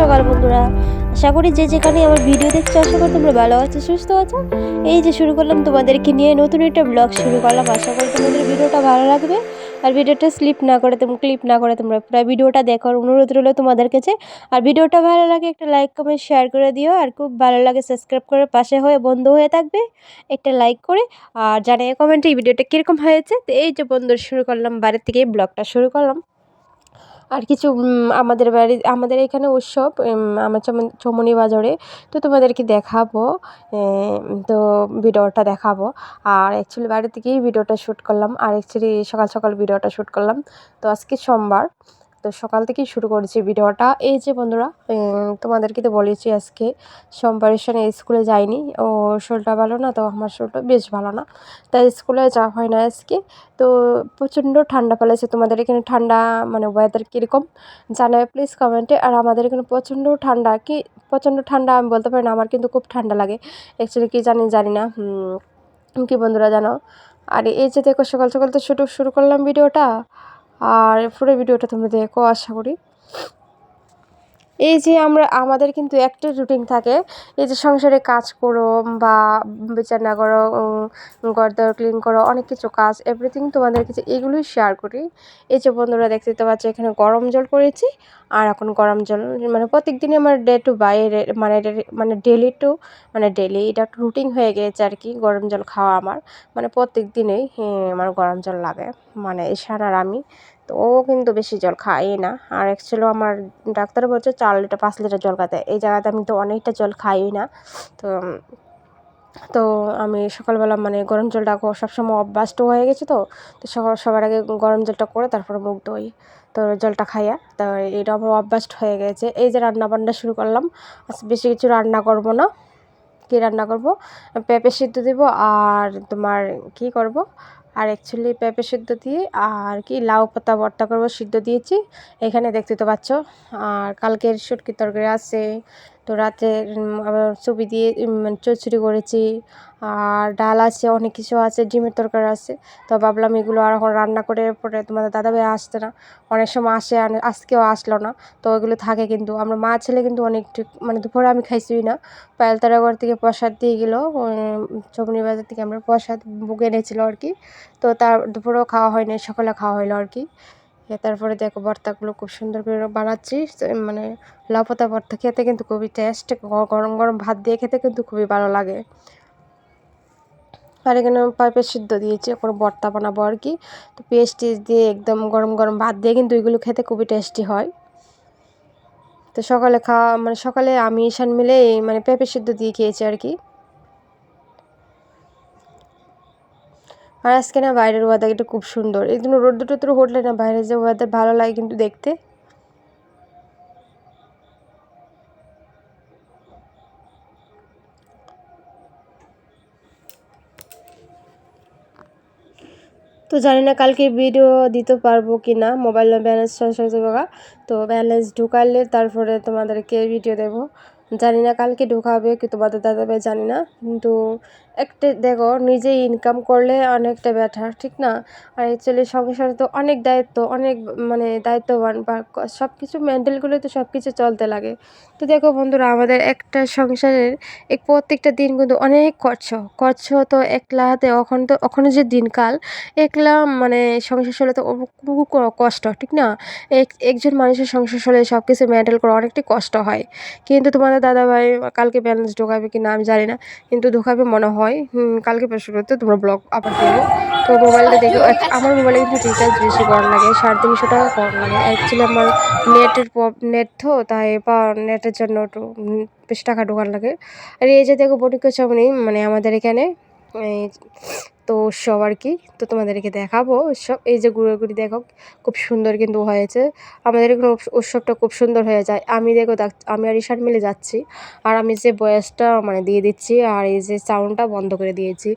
সকাল, বন্ধুরা। আশা করি যে যেখানে আমার ভিডিও দেখছ, আশা করি তোমরা ভালো আছো, সুস্থ আছো। এই যে শুরু করলাম তোমাদেরকে নিয়ে নতুন একটা ব্লগ শুরু করলাম। আশা করি তোমাদের ভিডিওটা ভালো লাগবে। আর ভিডিওটা স্লিপ না করে তোমরা ক্লিপ না করে তোমরা প্রায় ভিডিওটা দেখার অনুরোধ রইল তোমাদের কাছে। আর ভিডিওটা ভালো লাগে একটা লাইক কমেন্ট শেয়ার করে দিও। আর খুব ভালো লাগে সাবস্ক্রাইব করে পাশে হয়ে বন্ধু হয়ে থাকবে। একটা লাইক করে। আর জানিয়ে কমেন্টে এই ভিডিওটা কীরকম হয়েছে। তো এই যে বন্ধু শুরু করলাম, বাড়ির থেকে ব্লগটা শুরু করলাম। আর কিছু আমাদের বাড়ি, আমাদের এখানে উৎসব আমার চমনি বাজারে। তো তোমাদেরকে দেখাবো তো ভিডিওটা দেখাবো। আর অ্যাকচুয়ালি বাড়িতে গিয়েই ভিডিওটা শ্যুট করলাম। আর অ্যাকচুয়ালি সকাল সকাল ভিডিওটা শ্যুট করলাম। তো আজকে সোমবার। তো সকাল থেকেই শুরু করেছি ভিডিওটা। এই যে বন্ধুরা তোমাদেরকে তো বলেছি আজকে সোমবারের সঙ্গে স্কুলে যাইনি। ও, শরীরটা ভালো না, তো আমার শরীরটা বেশ ভালো না। তাই স্কুলে যাওয়া হয় না আজকে। তো প্রচণ্ড ঠান্ডা ফেলেছে। তোমাদের এখানে ঠান্ডা মানে ওয়েদার কীরকম, জানাবে প্লিজ কমেন্টে আর আমাদের এখানে প্রচণ্ড ঠান্ডা, কি প্রচণ্ড ঠান্ডা আমি বলতে পারি না, আমার কিন্তু খুব ঠান্ডা লাগে। অ্যাকচুয়ালি কী জানি জানি না কি বন্ধুরা জানো? আর, এই যে দেখো, সকাল সকাল তো শুরু শুরু করলাম ভিডিওটা। আর পুরো ভিডিওটা তোমরা দেখো আশা করি। এই যে আমরা, আমাদের কিন্তু একটা রুটিন থাকে। এই যে সংসারে কাজ করো বা বিছানা করো ঘরদর ক্লিন করো, অনেক কিছু কাজ এভরিথিং তোমাদের কাছে এগুলোই শেয়ার করি। এই যে বন্ধুরা দেখতে তো পাচ্ছ, এখানে গরম জল করেছি আর এখন গরম জল মানে প্রত্যেক দিনই আমার ডে টু বাইরে মানে মানে ডেলি টু মানে ডেলি এটা রুটিন হয়ে গিয়েছে আর কি, গরম জল খাওয়া আমার। মানে প্রত্যেক দিনেই আমার গরম জল লাগে। মানে ঈশান আর আমি তো ও কিন্তু বেশি জল খাই না। আর অ্যাকচুয়ালি আমার ডাক্তার বলছে, চার লিটার, পাঁচ লিটার জল খাতে। এই জায়গাতে আমি তো অনেকটা জল খাই না। তো তো আমি সকালবেলা মানে গরম জলটা সবসময় অভ্যাসটা হয়ে গেছে তো তো সকাল সবার আগে গরম জলটা করে তারপরে মুখ দই তো জলটা খাইয়া, তো এটা আমার অভ্যাস হয়ে গেছে। এই যে রান্না বান্না শুরু করলাম বেশি কিছু রান্না করব না। কী রান্না করব? পেঁপে সিদ্ধ দেবো আর তোমার কি করব? আর অ্যাকচুয়ালি পেঁপে সিদ্ধ দিয়ে আর কি লাউ পাতা ভর্তা করব, সিদ্ধ দিয়েছি। এখানে দেখতে তো পাচ্ছ, আর কালকের সুটকি তরকারি আছে তো রাতে আবার ছবি দিয়ে মানে চচ্চড়ি করেছি। আর ডাল আছে, অনেক কিছু আছে, ডিমের তরকারি আছে। তো ভাবলাম এগুলো আর এখন রান্না করে পরে তোমাদের দাদাভাই আসতে না। অনেক সময় আসে আজকেও আসলো না। তো ওইগুলো থাকে কিন্তু, আমরা মা ছেলে কিন্তু অনেক মানে দুপুরে আমি খাইছিই না। পায়েলতারাগড় থেকে প্রসাদ দিয়ে গেলো চমনি বাজার থেকে আমরা প্রসাদ বুকে এনেছিলো আর কি। তো তার দুপুরেও খাওয়া হয়নি, সকালে খাওয়া হলো আর কি। তারপরে দেখো ভর্তাগুলো খুব সুন্দর করে বানাচ্ছি। মানে লাউ পাতা ভর্তা খেতে কিন্তু খুবই টেস্ট গরম গরম ভাত দিয়ে খেতে কিন্তু খুবই ভালো লাগে। আর এখানে পাইপের সিদ্ধ দিয়েছি, এখন ভর্তা বানাবো আর কি। তো পেস্ট টেস্ট দিয়ে একদম গরম গরম ভাত দিয়ে কিন্তু এগুলো খেতে খুবই টেস্টি হয়। তো সকালে খাওয়া মানে সকালে আমি ঈশান মিলে মানে পেঁপে সিদ্ধ দিয়ে খেয়েছি আর কি। আর আজকে না বাইরের ওয়েদারটা খুব সুন্দর। এই জন্য রোদ্দুর টোদ্দুর উঠলে না বাইরের যে ওয়েদার ভালো লাগে কিন্তু দেখতে। তো জানি না কালকে ভিডিও দিতে পারব কি না মোবাইল ব্যালেন্স শেষ তো ব্যালেন্স ঢুকালে তারপরে তোমাদেরকে ভিডিও দেবো। জানি না কালকে ঢোকাবে কি তোমাদের দাদাভাই জানি না, কিন্তু একটা দেখো নিজে ইনকাম করলে অনেকটা বেটার ঠিক না? আর অ্যাকচুয়ালি সংসারে তো অনেক দায়িত্ব, অনেক মানে দায়িত্ববান বা সব কিছু মেন্টাল করলে তো সব কিছু চলতে লাগে। তো দেখো বন্ধুরা, আমাদের একটা সংসারের এক প্রত্যেকটা দিন কিন্তু অনেক খরচ খরচ তো একলা হাতে এখন তো ওখানে যে দিনকাল, একলা মানে সংসার চলে তো কষ্ট, ঠিক না? এক, একজন মানুষের সংসার চলে সব কিছু মেন্টাল করা অনেকটাই কষ্ট হয়। কিন্তু তোমাদের দাদাভাই কালকে ব্যালেন্স ঢোকাবে কি না আমি জানি না, কিন্তু ঢোকাবে মনে হয় কালকে করতে তোমরা ব্লগ আবার দেবো তো মোবাইলটা দেখো আমার মোবাইলে কিন্তু রিচার্জ বেশি কম লাগে, সাড়ে তিনশো টাকা কম লাগে। অ্যাকচুয়ালি আমার নেটের নেট তো, তাই বা নেটের জন্য একটু বেশি টাকা ঢোকার লাগে। আর এই যে দেখো বটিকা চামনি মানে আমাদের এখানে তো উৎসব আর কি? তো তোমাদেরকে দেখাবো উৎসব এই যে ঘুরে দেখো, খুব সুন্দর কিন্তু হয়েছে। আমাদের এখানে উৎসবটা খুব সুন্দর হয়ে যায়। আমি দেখো আমি আর ঈশান মিলে যাচ্ছি। আর আমি যে বয়সটা মানে দিয়ে দিচ্ছি আর এই যে সাউন্ডটা বন্ধ করে দিয়েছি।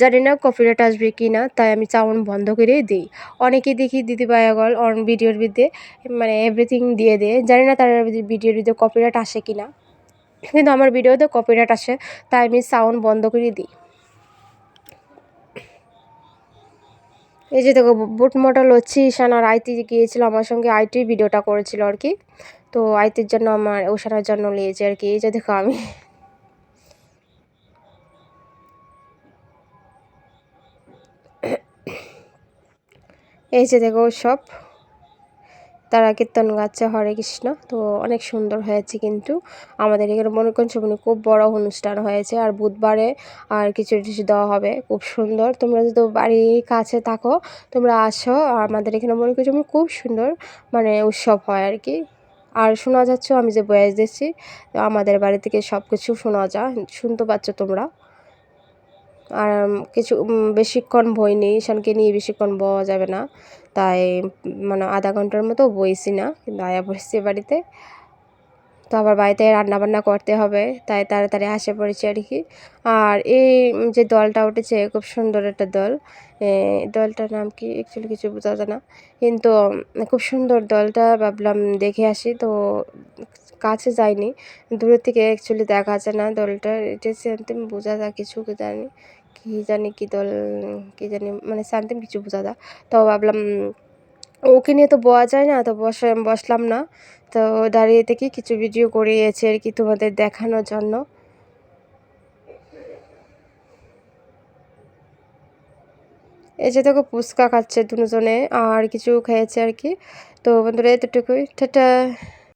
জানি না কপিরাইট আসবে কি না, তাই আমি সাউন্ড বন্ধ করেই দিই। অনেকেই দেখি দিদি বায়াগল অন ভিডিওর বিদ্যে মানে এভরিথিং দিয়ে দেয়। জানি না তার ভিডিওর বিদ্যে কপিরাইট আসে কি না। কিন্তু আমার ভিডিওতে কপিরাইট আসে, তাই আমি সাউন্ড বন্ধ করে দিই। এই যে দেখো বুট মডেল হচ্ছে ঈশান আর আইতি গিয়েছিল আমার সঙ্গে আইটি ভিডিওটা করেছিল আর কি। তো আইতির জন্য আমার, ওষানার জন্য নিয়েছি আর কি। এই যে দেখো আমি। এই যে দেখো সব। তারা কীর্তন গাচ্ছে হরে কৃষ্ণ। তো অনেক সুন্দর হয়েছে কিন্তু। আমাদের এখানে মনে করছে মানে খুব বড় অনুষ্ঠান হয়েছে। আর বুধবারে আর কিছু টিচু দেওয়া হবে। খুব সুন্দর। তোমরা যদি বাড়ির কাছে থাকো, তোমরা আসো। আমাদের এখানে মনে করছ খুব সুন্দর মানে উৎসব হয় আর কি। আর শোনা যাচ্ছে, আমি যে বয়স দিচ্ছি আমাদের বাড়ি থেকে সব কিছু শোনা যায়। শুনতে পাচ্ছ তোমরা। আর কিছু বেশিক্ষণ বই নেই। ঈশানকে নিয়ে বেশিক্ষণ বওয়া যাবে না। তাই মানে আধা ঘণ্টার মতো বইছি না, কিন্তু আয়া বসছি বাড়িতে। তো আবার বাড়িতে রান্নাবান্না করতে হবে, তাই তাড়াতাড়ি আসে পড়েছি আর কি। আর এই যে দলটা উঠেছে, খুব সুন্দর একটা দল। দলটার নাম কি? অ্যাকচুয়ালি কিছু বোঝা যায় না। কিন্তু খুব সুন্দর দলটা ভাবলাম দেখে আসি। তো কাছে যায়নি দূরের থেকে অ্যাকচুয়ালি দেখা যায় না দলটা এটা সেন্তিম বোঝা যায়, কিছু জানি। কী জানি কী দল, কী জানি মানে সামথিং কিছু বোঝা যায়। তো ভাবলাম, ওকে নিয়ে তো বলা যায় না, তো বসে, বসলাম না। তো দাঁড়িয়ে থেকে কিছু ভিডিও করিয়েছে আর কি তোমাদের দেখানোর জন্য। এই যে দেখো ফুচকা খাচ্ছে দুজনে, আর কিছু খেয়েছে আর কি। তো বন্ধুরা, এতটুকুই। টাটা।